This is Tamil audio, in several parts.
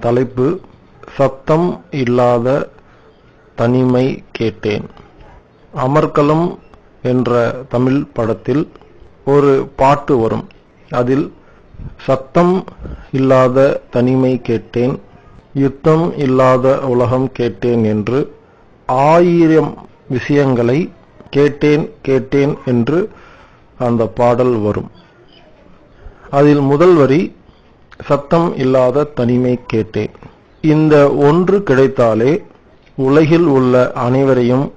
தலைப்பு சத்தம் இல்லாத தனிமை கேட்டேன். அமர்கலம் என்ற தமிழ் படத்தில் ஒரு பாட்டு வரும். அதில் சத்தம் இல்லாத தனிமை கேட்டேன் யுத்தம் இல்லாத உலகம் கேட்டேன் என்று ஆயிரம் விஷயங்களை கேட்டேன் கேட்டேன் என்று அந்த பாடல் வரும். அதில் முதல் வரி சத்தம் இல்லாத தனிமை கேட்டேன் இந்த ஒன்று கிடைத்தாலே உலகில் உள்ள அனைவரையும்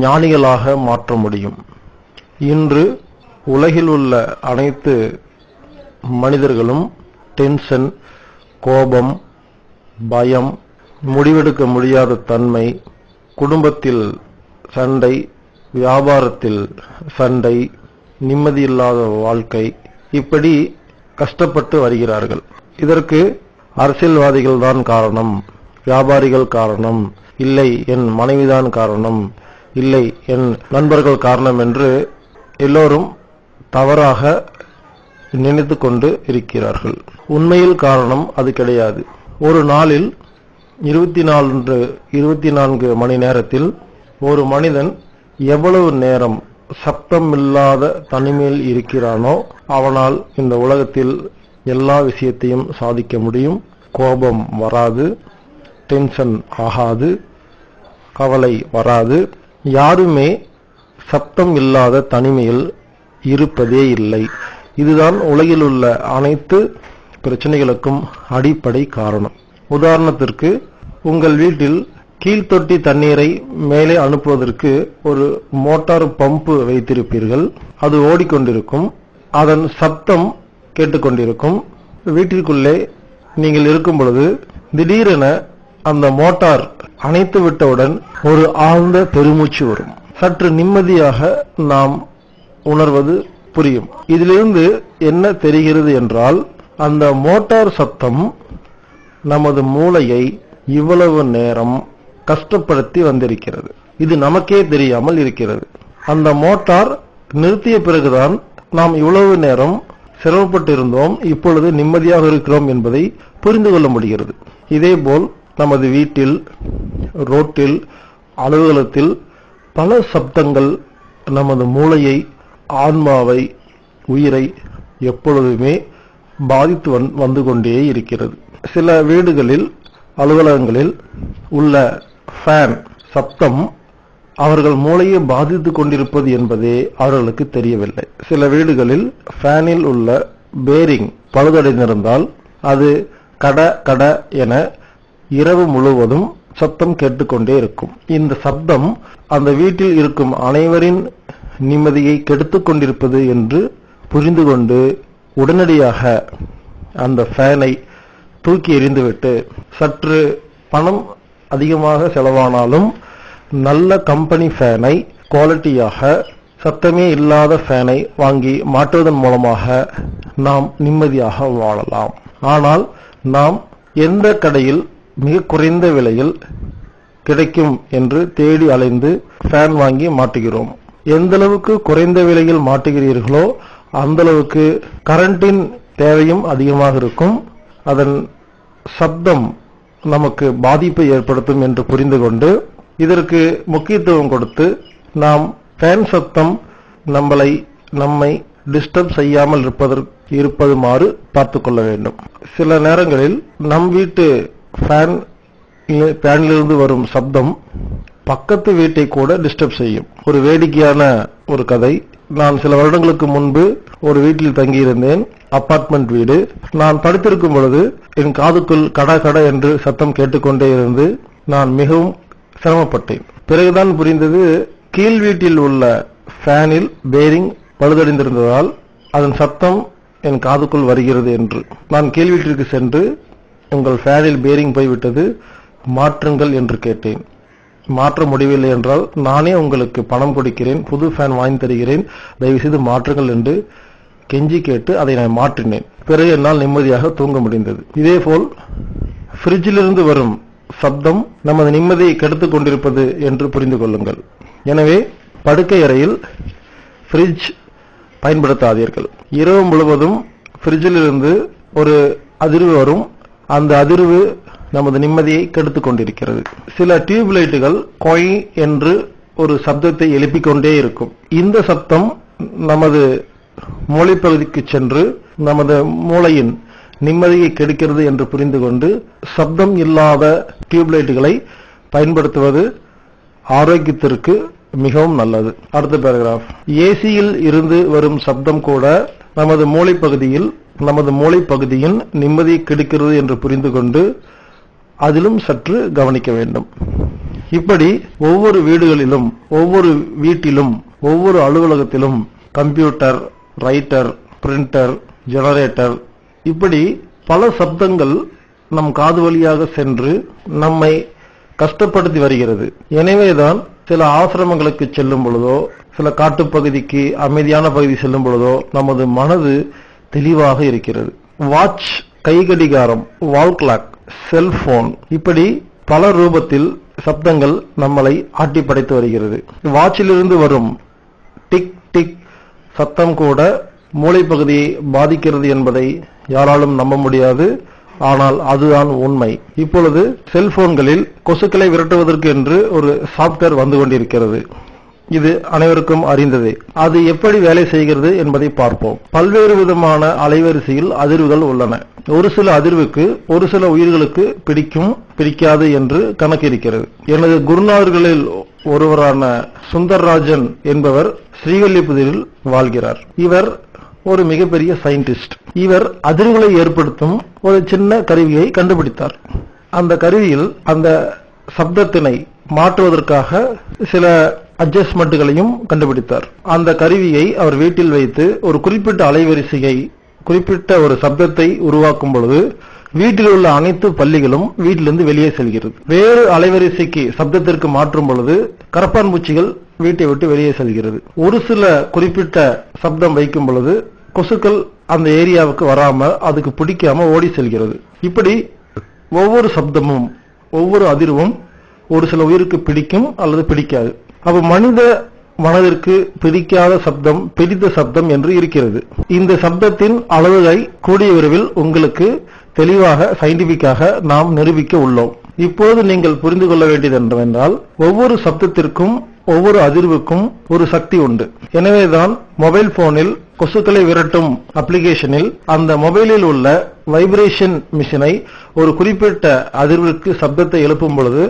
ஞானிகளாக மாற்ற முடியும். இன்று உலகில் உள்ள அனைத்து மனிதர்களும் டென்ஷன் கோபம் பயம் முடிவெடுக்க முடியாத தன்மை குடும்பத்தில் சண்டை வியாபாரத்தில் சண்டை நிம்மதியில்லாத வாழ்க்கை இப்படி கஷ்டப்பட்டு வருகிறார்கள். இதற்கு அரசியல்வாதிகள் தான் காரணம். வியாபாரிகள் காரணம். இல்லை என் மனைவிதான் காரணம். இல்லை என் நண்பர்கள் காரணம் என்று எல்லோரும் தவறாக நினைத்து கொண்டு இருக்கிறார்கள். உண்மையில் காரணம் அது கிடையாது. ஒரு நாளில் இருபத்தி நான்கு இருபத்தி நான்கு மணி நேரத்தில் ஒரு மனிதன் எவ்வளவு நேரம் சப்தமில்லாத தனிமையில் இருக்கிறானோ அவனால் இந்த உலகத்தில் எல்லா விஷயத்தையும் சாதிக்க முடியும். கோபம் வராது டென்ஷன் ஆகாது கவலை வராது. யாருமே சப்தம் இல்லாத தனிமையில் இருப்பதே இல்லை. இதுதான் உலகில் உள்ள அனைத்து பிரச்சனைகளுக்கும் அடிப்படை காரணம். உதாரணத்திற்கு உங்கள் வீட்டில் கீழ்த்தொட்டி தண்ணீரை மேலே அனுப்புவதற்கு ஒரு மோட்டார் பம்பு வைத்திருப்பீர்கள். அது ஓடிக்கொண்டிருக்கும். அதன் சப்தம் கேட்டுக்கொண்டிருக்கும். வீட்டிற்குள்ளே நீங்கள் இருக்கும் பொழுது திடீரென அந்த மோட்டார் அணைத்து விட்டவுடன் ஒரு ஆழ்ந்த பெருமூச்சு வரும். சற்று நிம்மதியாக நாம் உணர்வது புரியும். இதிலிருந்து என்ன தெரிகிறது என்றால் அந்த மோட்டார் சத்தம் நமது மூளையை இவ்வளவு நேரம் கஷ்டப்படுத்தி வந்திருக்கிறது. இது நமக்கே தெரியாமல் இருக்கிறது. அந்த மோட்டார் நிறுத்திய பிறகுதான் நாம் இவ்வளவு நேரம் சிரமப்பட்டிருந்தோம் இப்பொழுது நிம்மதியாக இருக்கிறோம் என்பதை புரிந்து கொள்ள முடிகிறது. இதேபோல் நமது வீட்டில் ரோட்டில் அலுவலகத்தில் பல சப்தங்கள் நமது மூளையை ஆன்மாவை உயிரை எப்பொழுதுமே பாதித்து வந்- வந்து கொண்டே இருக்கிறது. சில வீடுகளில் அலுவலகங்களில் உள்ள ஃபேன் சப்தம் அவர்கள் மூளையை பாதித்து கொண்டிருப்பது என்பதே அவர்களுக்கு தெரியவில்லை. சில வீடுகளில் ஃபேனில் உள்ள பேரிங் பழுதடைந்திருந்தால் அது கட கட என இரவு முழுவதும் சத்தம் கேட்டுக்கொண்டே இருக்கும். இந்த சப்தம் அந்த வீட்டில் இருக்கும் அனைவரின் நிம்மதியை கெடுத்துக் கொண்டிருப்பது என்று புரிந்து கொண்டு உடனடியாக அந்த ஃபேனை தூக்கி எறிந்துவிட்டு சற்று பணம் அதிகமாக செலவானாலும் நல்ல கம்பெனி ஃபேனை குவாலிட்டியாக சத்தமே இல்லாத ஃபேனை வாங்கி மாற்றுவதன் மூலமாக நாம் நிம்மதியாக வாழலாம். ஆனால் நாம் எந்த கடையில் மிக குறைந்த விலையில் கிடைக்கும் என்று தேடி அலைந்து ஃபேன் வாங்கி மாட்டுகிறோம் எந்த அளவுக்கு குறைந்த விலையில் மாட்டுகிறீர்களோ அந்த அளவுக்கு கரண்டின் தேவையும் அதிகமாக இருக்கும். அதன் சப்தம் நமக்கு பாதிப்பை ஏற்படுத்தும் என்று புரிந்து கொண்டு இதற்கு முக்கியத்துவம் கொடுத்து நாம் ஃபேன் சத்தம் நம்மளை நம்மை டிஸ்டர்ப் செய்யாமல் இருப்பதற்கு இருப்பதுமாறு பார்த்துக்கொள்ள வேண்டும். சில நேரங்களில் நம் வீட்டு ஃபேன் ஃபேனிலிருந்து வரும் சப்தம் பக்கத்து வீட்டை கூட டிஸ்டர்ப் செய்யும். ஒரு வேடிக்கையான ஒரு கதை. நான் சில வருடங்களுக்கு முன்பு ஒரு வீட்டில் தங்கியிருந்தேன். அபார்ட்மெண்ட் வீடு. நான் படுத்திருக்கும் பொழுது என் காதுக்குள் கட கட என்று சத்தம் கேட்டுக்கொண்டே இருந்து நான் மிகவும் சிரமப்பட்டேன். பிறகுதான் புரிந்தது கீழ் வீட்டில் உள்ள ஃபேனில் பேரிங் பழுதடைந்திருந்ததால் அதன் சத்தம் என் காதுக்குள் வருகிறது என்று. நான் கீழ் வீட்டிற்கு சென்று உங்கள் ஃபேனில் பேரிங் போய்விட்டது மாற்றுங்கள் என்று கேட்டேன். மாற்ற முடியவில்லை என்றால் நானே உங்களுக்கு பணம் கொடுக்கிறேன் புது ஃபேன் வாங்கி தருகிறேன் தயவுசெய்து மாற்றுங்கள் என்று கெஞ்சி கேட்டு அதை நான் மாற்றினேன். பிறகு என்னால் நிம்மதியாக தூங்க முடிந்தது. இதேபோல் ஃப்ரிட்ஜிலிருந்து வரும் சப்தம் நமது நிம்மதியை கெடுத்துக் கொண்டிருப்பது என்று புரிந்து கொள்ளுங்கள். எனவே படுக்கை அறையில் ஃப்ரிட்ஜ் பயன்படுத்தாதீர்கள். இரவு முழுவதும் ஃப்ரிட்ஜிலிருந்து ஒரு அதிர்வு வரும். அந்த அதிர்வு நமது நிம்மதியை கெடுத்துக் கொண்டிருக்கிறது. சில டியூப் லைட்டுகள் கொய் என்று ஒரு சப்தத்தை எழுப்பிக் கொண்டே இருக்கும். இந்த சப்தம் நமது மூளைப்பகுதிக்கு சென்று நமது மூளையின் நிம்மதியை கெடுக்கிறது என்று புரிந்து கொண்டு சப்தம் இல்லாத டியூப்லைட்டுகளை பயன்படுத்துவது ஆரோக்கியத்திற்கு மிகவும் நல்லது. அடுத்த பேராகிராஃப் ஏசியில் இருந்து வரும் சப்தம் கூட நமது மூளைப்பகுதியில் நமது மூளைப்பகுதியின் நிம்மதியை கெடுக்கிறது என்று புரிந்து கொண்டு அதிலும் சற்று கவனிக்க வேண்டும். இப்படி ஒவ்வொரு வீடுகளிலும் ஒவ்வொரு வீட்டிலும் ஒவ்வொரு அலுவலகத்திலும் கம்ப்யூட்டர் ரைட்டர் பிரிண்டர் ஜெனரேட்டர் இப்படி பல சப்தங்கள் நம் காது வழியாக சென்று நம்மை கஷ்டப்படுத்தி வருகிறது. எனவேதான் சில ஆசிரமங்களுக்கு செல்லும் பொழுதோ சில காட்டுப்பகுதிக்கு அமைதியான பகுதி செல்லும் பொழுதோ நமது மனது தெளிவாக இருக்கிறது. வாட்ச் கைகடிகாரம் வால் கிளாக் செல்போன் இப்படி பல ரூபத்தில் சப்தங்கள் நம்மளை ஆட்டி படைத்து வருகிறது வாட்சிலிருந்து வரும் டிக் டிக் சத்தம் கூட மூளைப்பகுதியை பாதிக்கிறது என்பதை யாராலும் நம்ப முடியாது. ஆனால் அதுதான் உண்மை. இப்பொழுது செல்போன்களில் கொசுக்களை விரட்டுவதற்கு என்று ஒரு சாப்ட்வேர் வந்து கொண்டிருக்கிறது. இது அனைவருக்கும் அறிந்ததே. அது எப்படி வேலை செய்கிறது என்பதை பார்ப்போம். பல்வேறு விதமான அலைவரிசையில் அதிர்வுகள் உள்ளன. ஒரு சில அதிர்வுக்கு ஒரு சில உயிர்களுக்கு பிடிக்கும் பிடிக்காது என்று கணக்கு இருக்கிறது எனது குருநாதர்களில் ஒருவரான சுந்தர்ராஜன் என்பவர் ஸ்ரீவல்லிபுதூரில் வாழ்கிறார். இவர் ஒரு மிகப்பெரிய சயின்டிஸ்ட். இவர் அதிர்வுகளை ஏற்படுத்தும் ஒரு சின்ன கருவியை கண்டுபிடித்தார். அந்த கருவியில் அந்த சப்தத்தினை மாற்றுவதற்காக சில அட்ஜஸ்ட்மெண்ட்டுகளையும் கண்டுபிடித்தார். அந்த கருவியை அவர் வீட்டில் வைத்து ஒரு குறிப்பிட்ட அலைவரிசையை குறிப்பிட்ட ஒரு சப்தத்தை உருவாக்கும் பொழுது வீட்டில் உள்ள அனைத்து பள்ளிகளும் வீட்டிலிருந்து வெளியே செல்கிறது. வேறு அலைவரிசைக்கு சப்தத்திற்கு மாற்றும் பொழுது கரப்பான் பூச்சிகள் வீட்டை விட்டு வெளியே செல்கிறது. ஒரு சில குறிப்பிட்ட சப்தம் வைக்கும் பொழுது கொசுக்கள் அந்த ஏரியாவுக்கு வராம அதுக்கு பிடிக்காம ஓடி செல்கிறது. இப்படி ஒவ்வொரு சப்தமும் ஒவ்வொரு அதிர்வும் ஒரு சில உயிருக்கு பிடிக்கும் அல்லது பிடிக்காது. அப்ப மனித மனதிற்கு பிடிக்காத சப்தம் பிடித்த சப்தம் என்று இருக்கிறது. இந்த சப்தத்தின் அளவுகளை கூடிய விரைவில் உங்களுக்கு தெளிவாக சயின்டிபிக்காக நாம் நிரூபிக்க உள்ளோம். இப்போது நீங்கள் புரிந்து கொள்ள வேண்டியது என்னவென்றால் ஒவ்வொரு சப்தத்திற்கும் ஒவ்வொரு அதிர்வுக்கும் ஒரு சக்தி உண்டு. எனவேதான் மொபைல் போனில் கொசுக்களை விரட்டும் அப்ளிகேஷனில் அந்த மொபைலில் உள்ள வைப்ரேஷன் மிஷினை ஒரு குறிப்பிட்ட அதிர்விற்கு சப்தத்தை எழுப்பும் பொழுது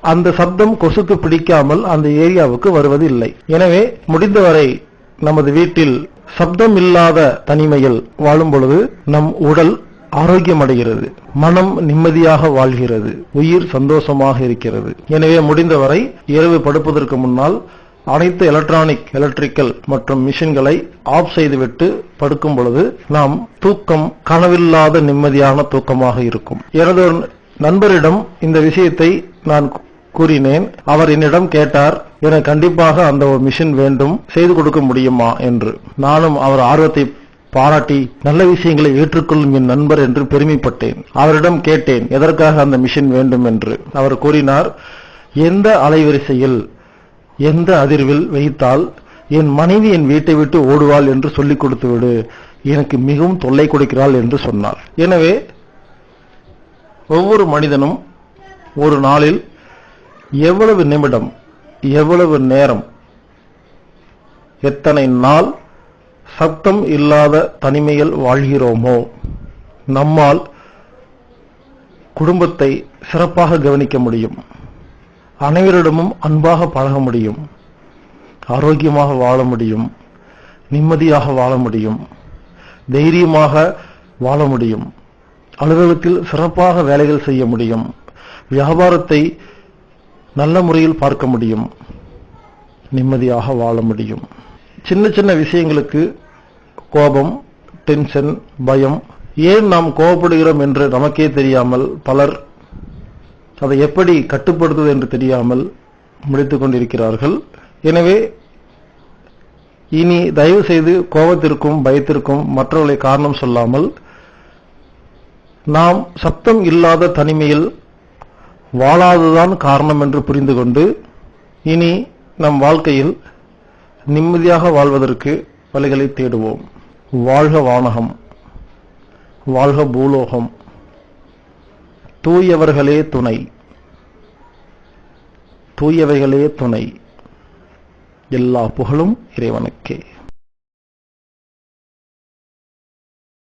அந்த சப்தம் கொசுக்கு பிடிக்காமல் அந்த ஏரியாவுக்கு வருவது இல்லை எனவே முடிந்தவரை நமது வீட்டில் சப்தம் இல்லாத தனிமையில் வாழும் பொழுது நம் உடல் ஆரோக்கியம் அடைகிறது மனம் நிம்மதியாக வாழ்கிறது. உயிர் சந்தோஷமாக இருக்கிறது. எனவே முடிந்தவரை இரவு படுப்பதற்கு முன்னால் அனைத்து எலக்ட்ரானிக் எலக்ட்ரிக்கல் மற்றும் மிஷின்களை ஆஃப் செய்துவிட்டு படுக்கும் பொழுது நாம் தூக்கம் கனவில்லாத நிம்மதியான தூக்கமாக இருக்கும். எனது நண்பரிடம் இந்த விஷயத்தை நான் கூறினேன். அவர் என்னிடம் கேட்டார் எனக்கு கண்டிப்பாக அந்த ஒரு மிஷின் வேண்டும் செய்து கொடுக்க முடியுமா என்று. நானும் அவர் ஆர்வத்தை பாராட்டி நல்ல விஷயங்களை ஏற்றுக்கொள்ளும் என் நண்பர் என்று பெருமைப்பட்டேன். அவரிடம் கேட்டேன் எதற்காக அந்த மிஷின் வேண்டும் என்று. அவர் கூறினார் எந்த அலைவரிசையில் எந்த அதிர்வில் வைத்தால் என் மனைவி என் வீட்டை விட்டு ஓடுவாள் என்று சொல்லிக் கொடுத்து விடு. எனக்கு மிகவும் தொல்லை கொடுக்கிறாள் என்று சொன்னார். எனவே ஒவ்வொரு மனிதனும் ஒரு நாளில் எவ்வளவு நிமிடம் எவ்வளவு நேரம் எத்தனை நாள் சத்தம் இல்லாத தனிமையில் வாழ்கிறோமோ நம்மால் குடும்பத்தை சிறப்பாக கவனிக்க முடியும். அனைவரிடமும் அன்பாக பழக முடியும். ஆரோக்கியமாக வாழ முடியும். நிம்மதியாக வாழ முடியும். தைரியமாக வாழ முடியும். அலுவலகத்தில் சிறப்பாக வேலைகள் செய்ய முடியும். வியாபாரத்தை நல்ல முறையில் பார்க்க முடியும். நிம்மதியாக வாழ முடியும். சின்ன சின்ன விஷயங்களுக்கு கோபம் டென்ஷன் பயம் ஏன் நாம் கோபப்படுகிறோம் என்று நமக்கே தெரியாமல் பலர் அதை எப்படி கட்டுப்படுத்துவது என்று தெரியாமல் முடித்து கொண்டிருக்கிறார்கள். எனவே இனி தயவு செய்து கோபத்திற்கும் பயத்திற்கும் மற்றவர்களை காரணம் சொல்லாமல் நாம் சத்தம் இல்லாத தனிமையில் வாழாததுதான் காரணம் என்று புரிந்து கொண்டு இனி நம் வாழ்க்கையில் நிம்மதியாக வாழ்வதற்கு வழிகளை தேடுவோம். வாழ்க வானகம் வாழ்க பூலோகம் தூயவர்களே துணை தூயவைகளே துணை. எல்லா புகழும் இறைவனுக்கே.